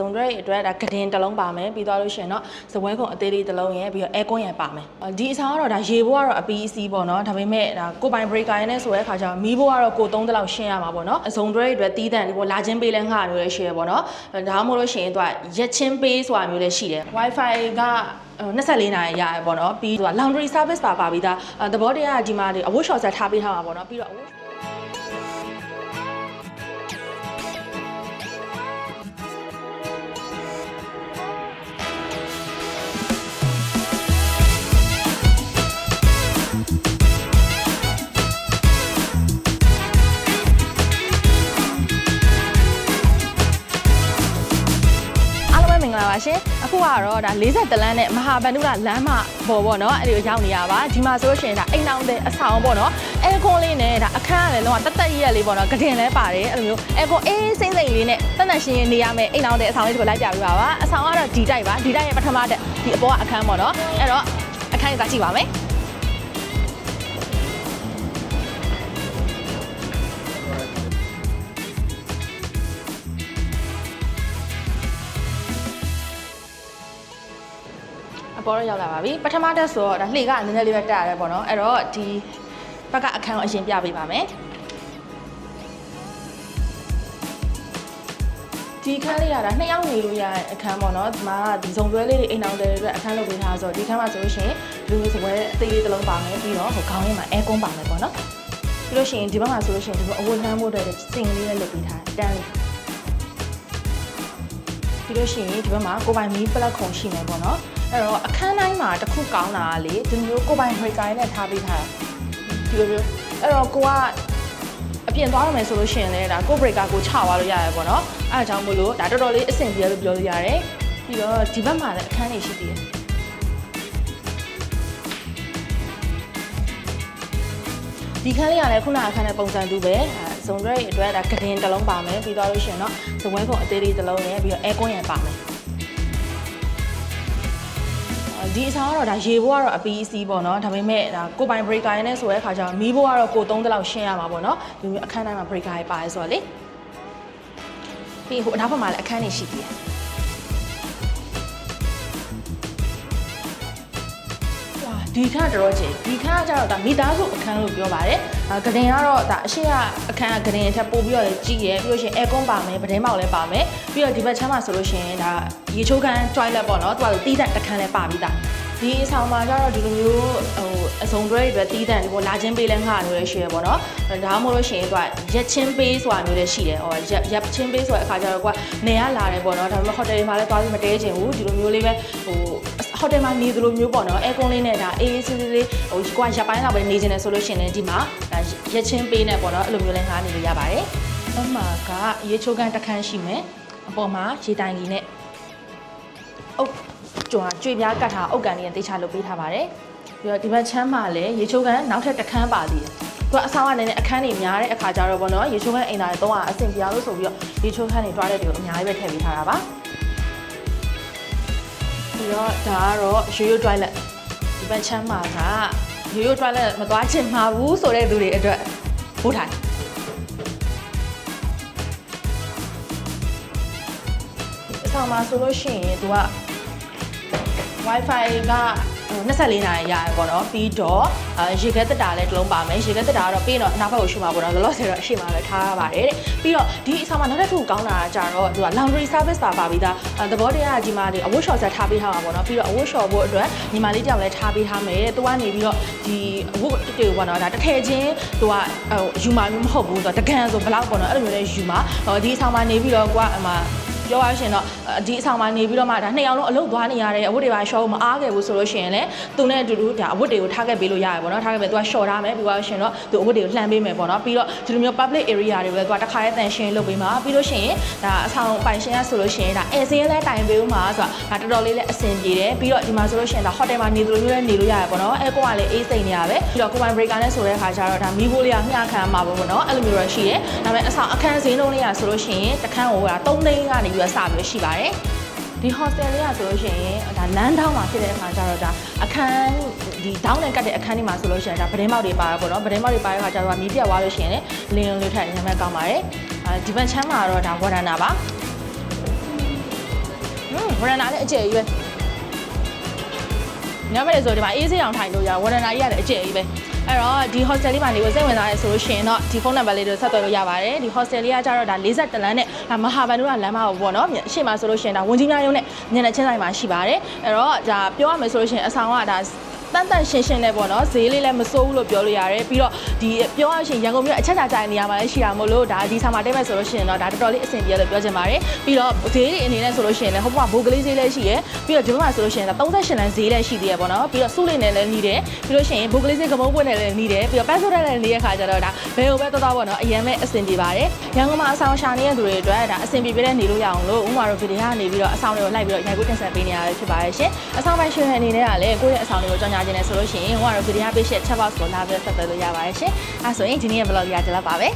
ဇုံတွဲအတွက်ဒါကဒင်တစ်လုံးပါမယ်ပြီးသွားလို့ရှိရင်တော့ဇပွဲခုံအသေးလေးတစ်လုံးရယ်ပြီးတော့အဲကွန်းရယ်ပါမယ်အာဒီအစားကတော့ဒါရေဘိုးကတော့အပီးအစီးပေါ့နော်ဒါပေမဲ့ဒါကိုပိုင် breaker ရယ်နဲ့ဆိုတဲ့ခါကျတော့မီးဘိုးကတော့ကိုသုံးတလောက်ရှင်းရမှာပေါ့နော်အဇုံတွဲအတွက်တီးတန့်ဒီပေါ့လာချင်းပေးလဲငှားမျိုးလည်းရှိရယ်ပေါ့နော်ဒါမှမဟုတ်လို့ရှိရင်သူကရက်ချင်းပေးဆိုတာမျိုးလည်းရှိတယ် wifi က24နာရီရရယ်ပေါ့နော်ပြီးသူက laundry service ပါပါပြီးသားအဲသဘောတရားကဒီမှာဒီအဝတ် short ဆက်ထားပေးထားမှာပေါ့နော်ပြီးတော့အဝတ် င်္ဂလာပါရှင်အခုကတော့ဒါ40လမ်းနဲ့မဟာဗန္ဓုလလမ်းမပေါ်ပေါ့နော်အဲ့ဒီကိုရောက်နေရပါဒီမှာဆိုလို့ရှိရင်ဒါအိမ်အောင်တဲ့အဆောင်ပေါ့နော်အဲကွန်လေးနဲ့ဒါအခန်းကလည်းလုံးဝတက်တက်ရက်လေးပေါ့နော်ဂဒင်လည်းပါတယ်အဲ့လိုမျိုးအဲကွန်အေးစိမ့်စိမ့်လေးနဲ့တက်တက်ရှင်းရှင်းနေရမယ်အိမ်အောင်တဲ့အဆောင်လေးဒီကိုလိုက်ပြပေးပါပါအဆောင်ကတော့ဒီတိုက်ပါဒီတိုက်ရဲ့ပထမတက်ဒီအပေါ်ကအခန်းပေါ့နော်အဲ့တော့အခန်းကိုသာကြည့်ပါမယ် အပေါ်တော့ရောက်လာပါပြီပထမတက်ဆိုတော့ဒါလှေကနည်းနည်းလေးပဲတက်ရတယ်ပေါ့နော်အဲ့တော့ဒီဘက်ကအခန်းကိုအရင်ပြပေးပါမယ်ဒီခန်းလေးကဒါနှစ်ယောက်နေလို့ရတဲ့အခန်းပေါ့နော်ဒီမှာဒီစုံတွဲလေးတွေအိမ်အောင်တွေအတွက်အခန်းလုပ်ပေးထားဆိုတော့ဒီခန်းမှာဆိုလို့ရှိရင်လူမျိုးစပွဲအသေးလေးတစ်လုံးပါမယ်ပြီးတော့ဟိုခေါင်းလေးမှာအဲကွန်းပါမယ်ပေါ့နော်ပြီးလို့ရှိရင်ဒီဘက်မှာဆိုလို့ရှိရင်ဒီဘက်အဝတ်နှမ်းဖို့အတွက်စင်ကလေးနဲ့လုပ်ပေးထားတယ်တန်းလေးပြီးလို့ရှိရင်ဒီဘက်မှာကိုပိုင်မီးပလက်ခုံရှိမယ်ပေါ့နော် အဲ့တော့အခန်းတိုင်းမှာတစ်ခုကောင်းတာကလေဒီလိုမျိုးကိုပိုင် breaker နဲ့ထားပေးထားတာဒီလိုမျိုးအဲ့တော့ကိုကအပြင်သွားရမယ်ဆိုလို့ရှိရင်လည်းဒါကို breaker ကိုချသွားလို့ရတယ်ပေါ့နော်အဲ့ဒါကြောင့်မို့လို့ဒါတော်တော်လေးအဆင်ပြေလို့ပြောလို့ရတယ်ပြီးတော့ဒီဘက်မှာလည်းအခန်းတွေရှိသေးတယ်ဒီခန်းလေးကလည်းခုနကအခန်းနဲ့ပုံစံတူပဲအဲဇုံရွက်အတွက်ဒါကဒင်တစ်လုံးပါမယ်ပြီးသွားလို့ရှိရင်တော့ဇပွဲခုံအသေးလေးတစ်လုံးနဲ့ပြီးတော့အဲကွန်းရံပါမယ် ဒီအစားကတော့ဒါရေဘိုးကတော့အပီးအစီးပေါ့နော်ဒါပေမဲ့ဒါကိုပိုင် breaker ရင်းနဲ့ဆိုတဲ့အခါကျတော့မီးဘိုးကတော့ကိုသုံးတလောက်ရှင်းရမှာပေါ့နော်ဒီမျိုးအခန်းတိုင်းမှာ breaker ရပါတယ်ဆိုတော့လေပြီးဟိုအနောက်ဘက်မှာလည်းအခန်းတွေရှိသေးတယ် ဒီခန်းကတော်တော်ကြီးဒီခန်းကကျတော့ဒါမိသားစုအခန်းလို့ပြောပါတယ်။အာဂဒင်ကတော့ဒါအရှိရအခန်းကဂဒင်တစ်ထပ်ပို့ပြီးတော့လည်းကြီးရယ်ပြီးလို့ရှိရင်အဲကွန်ပါမယ်ပဒဲမောက်လည်းပါမယ်ပြီးတော့ဒီဘက်ချမ်းမှာဆိုလို့ရှိရင်ဒါရေချိုးခန်း toilet ပေါ့နော်သူကလည်းတီးတန့်တစ်ခန်းလည်းပါပြီးသား ဒီအဆောင်မှာကျတော့ဒီလိုမျိုးဟိုအစုံတွဲတွေပဲတီးတန့်ဒီပေါ်လာချင်းပေးလဲငှားလို့လည်းရှိရယ်ပေါ့နော်ဒါမှမဟုတ်လို့ရှိရင်သူကရက်ချင်းပေးဆိုတာမျိုးလည်းရှိတယ်ဟောရက်ရက်ချင်းပေးဆိုတဲ့အခါကျတော့ကွာနေရလာတယ်ပေါ့နော်ဒါပေမဲ့ဟိုတယ်တွေမှာလည်းသွားပြီးမတဲချင်ဘူးဒီလိုမျိုးလေးပဲဟိုဟိုတယ်မှာနေသလိုမျိုးပေါ့နော်အဲကွန်လေးနဲ့ဒါအေးအေးဆေးဆေးလေးဟိုကွာရပိုင်းလောက်ပဲနေနေတယ်ဆိုလို့ရှိရင်လည်းဒီမှာဒါရက်ချင်းပေးနေပေါ့နော်အဲ့လိုမျိုးလည်းငှားနေလို့ရပါတယ်။အမှကရေချိုးကန်တစ်ခန်းရှိမယ်။အပေါ်မှာရေတိုင်ကြီးနဲ့အုတ် ကျွမ်းကြွေပြားကတ်ထားအုတ်ကန်လေးနဲ့တေချာလုပ်ပေးထားပါတယ်။ပြီးတော့ဒီဘက်ချမ်းမှာလည်းရေချိုးကန်နောက်ထပ်တစ်ခန်းပါသေးတယ်။သူကအဆောင်ကနေနဲ့အခန်းတွေများတဲ့အခါကျတော့ပေါ့နော်ရေချိုးကန်အိမ်သားတွေတော့အဆင်ပြေလို့ဆိုပြီးတော့ရေချိုးခန်းတွေတွားတဲ့တွေကိုအများကြီးပဲထည့်ပေးထားတာပါ။ပြီးတော့ဒါကတော့ရိုးရိုး toilet ဒီဘက်ချမ်းမှာကရိုးရိုး toilet မသွားချင်မှာဘူးဆိုတဲ့သူတွေအတွက်ဘိုးထိုင်အဆောင်မှာဆိုလို့ရှိရင်သူက wifi က24နာရီရရပေါ့နော်ပြီးတော့ရေခဲတက်တာလည်းတစ်လုံးပါမယ်ရေခဲတက်တာကတော့ပြီးတော့နောက်ဘက်ကိုရှုမှာပေါ့နော်လောလောဆယ်တော့အရှိမပဲထားရပါတယ်တဲ့ပြီးတော့ဒီအဆောင်မှာနောက်တစ်ခုကောင်းတာကကြတော့သူက laundry service ပါပါပြီးသားသဘောတရားကဒီမှာဒီအဝတ် short ဆက်ထားပေးထားမှာပေါ့နော်ပြီးတော့အဝတ် short ဖို့အတွက်ညီမလေးကြောင့်လည်းထားပေးထားမယ်တဲ့သူကနေပြီးတော့ဒီအဝတ်တွေကိုပေါ့နော်ဒါတစ်ထည်ချင်းသူကဟိုယူမာမျိုးမဟုတ်ဘူးသူကတကန်ဆိုဘလောက်ပေါ့နော်အဲ့လိုမျိုးလေးယူမာဟောဒီအဆောင်မှာနေပြီးတော့ကွာအမ ပြောရရှင်တော့ဒီအဆောင်မှာနေပြီးတော့မှဒါနှစ်ယောက်လုံးအလုပ်သွားနေရတဲ့အဝတ်တွေပါရှော့မအားခဲ့ဘူးဆိုလို့ရှိရင်လည်းသူနဲ့အတူတူဒါအဝတ်တွေကိုထားခဲ့ပေးလို့ရတယ်ပေါ့နော်ထားခဲ့ပေးသူကရှော့ထားမယ်ပြီးသွားရှင်တော့သူအဝတ်တွေကိုလှန်ပေးမယ်ပေါ့နော်ပြီးတော့ဒီလိုမျိုး public area တွေပဲသူကတခါရဲတန်ရှင်းလုပ်ပေးမှာပြီးလို့ရှိရင်ဒါအဆောင်ပိုင်ရှင်ရဆိုလို့ရှိရင်ဒါအဲစင်းလည်းတိုင်ပေးဦးမှာဆိုတာဒါတော်တော်လေးလည်းအဆင်ပြေတယ်ပြီးတော့ဒီမှာဆိုလို့ရှိရင်ဒါ hotel မှာနေသလိုမျိုးလည်းနေလို့ရတယ်ပေါ့နော်အဲကိုကလည်းအေးစိတ်နေရပဲပြီးတော့ကိုပိုင် breaker နဲ့ဆိုတဲ့ခါကျတော့ဒါမီးဘိုးလေးကမျှခံမှာပေါ့နော်အဲ့လိုမျိုးတော့ရှိတယ်ဒါပေမဲ့အဆောင်အခန်းစင်းလုံးလေးရဆိုလို့ရှိရင်တခန်းကိုက3သိန်းကနေပြီးတော့စပြီးရှိပါတယ်ဒီ hostel လေးကဆိုလို့ရှိရင်ဒါလမ်းထောင်းမှာဖြစ်တဲ့အခါကျတော့ဒါအခန်းဒီဒေါင်းနဲ့ကတ်တဲ့အခန်းဒီမှာဆိုလို့ရှိရင်ဒါပဒင်းမောက်တွေပါရပေါ့နော်ပဒင်းမောက်တွေပါတဲ့အခါကျတော့မီးပြတ်သွားလို့ရှိရင်လည်းလင်းလုံးလေးထက်ညံ့မဲ့ကောင်းပါတယ်အာဒီဘက်ချမ်းမှာတော့ဒါဝါဒနာပါဝရဏလည်းအကျယ်ကြီးပဲညမလေးဆိုဒီမှာအေးစေးအောင်ထိုင်လို့ရဝရဏကြီးရတယ်အကျယ်ကြီးပဲ အဲ့တော့ဒီ hostel လေးမှာနေကိုစိတ်ဝင်စားရဲဆိုလို့ရှိရင်တော့ဒီဖုန်းနံပါတ်လေးတွေဆက်သွယ်လို့ရပါတယ်ဒီ hostel လေးကကြတော့ဒါ40တလန်းနဲ့ဒါမဟာဗန်တို့ကလမ်းမပေါ့နော်ရှေ့မှာဆိုလို့ရှိရင်ဒါဝန်ကြီးများရုံးနဲ့ညနေချင်းဆိုင်မှာရှိပါတယ်အဲ့တော့ဒါပြောရမယ်ဆိုလို့ရှိရင်အဆောင်ကဒါ တန်တန်ရှင်းရှင်းနဲ့ပေါ့နော်ဈေးလေးလည်းမစိုးဘူးလို့ပြောလို့ရတယ်ပြီးတော့ဒီပြောရရှင်ရန်ကုန်မြို့အချက်ချာချာနေရာမှာလည်းရှိတာမို့လို့ဒါဒီဆောင်မှာတိတ်မဲ့ဆိုလို့ရှိရင်တော့ဒါတော်တော်လေးအဆင်ပြေလို့ပြောချင်ပါတယ်ပြီးတော့ဈေးတွေအနေနဲ့ဆိုလို့ရှိရင်လည်းဟိုဘကဘိုးကလေးဈေးလည်းရှိရယ်ပြီးတော့ဒီဘက်မှာဆိုလို့ရှိရင်ဒါ38လမ်းဈေးလည်းရှိသေးရပေါ့နော်ပြီးတော့စုလေးနဲ့လည်းနေတယ်ပြီးလို့ရှိရင်ဘိုးကလေးဈေးကမုန်းပွင့်နဲ့လည်းနေတယ်ပြီးတော့ပန်းစိုးနဲ့လည်းနေတဲ့ခါကျတော့ဒါဘယ်လိုပဲသွားသွားပေါ့နော်အရင်ပဲအဆင်ပြေပါတယ်ရန်ကုန်မှာအဆောင်ရှာနေတဲ့သူတွေအတွက်ဒါအဆင်ပြေပြတဲ့နေလို့ရအောင်လို့ဥမာတို့ဗီဒီယိုကနေပြီးတော့အဆောင်တွေကိုလိုက်ပြီးတော့ရိုက်ကူးတင်ဆက်ပေးနေရတာဖြစ်ပါတယ်ရှင်အဆောင်ပိုင်းရှင်အနေနဲ့ကလည်းကိုယ့်ရဲ့အဆောင်တွေကိုကြောင်ညာခြင်းနဲ့ဆိုလို့ရှိရင်ဟိုကတော့ဗီဒီယိုပေးရှက် chat box ကိုလာပြီးဆက်သွယ်လို့ရပါတယ်ရှင်အဲဆိုရင်ဒီနေ့ရဲ့ vlog ကြီးကဒီလောက်ပါပဲ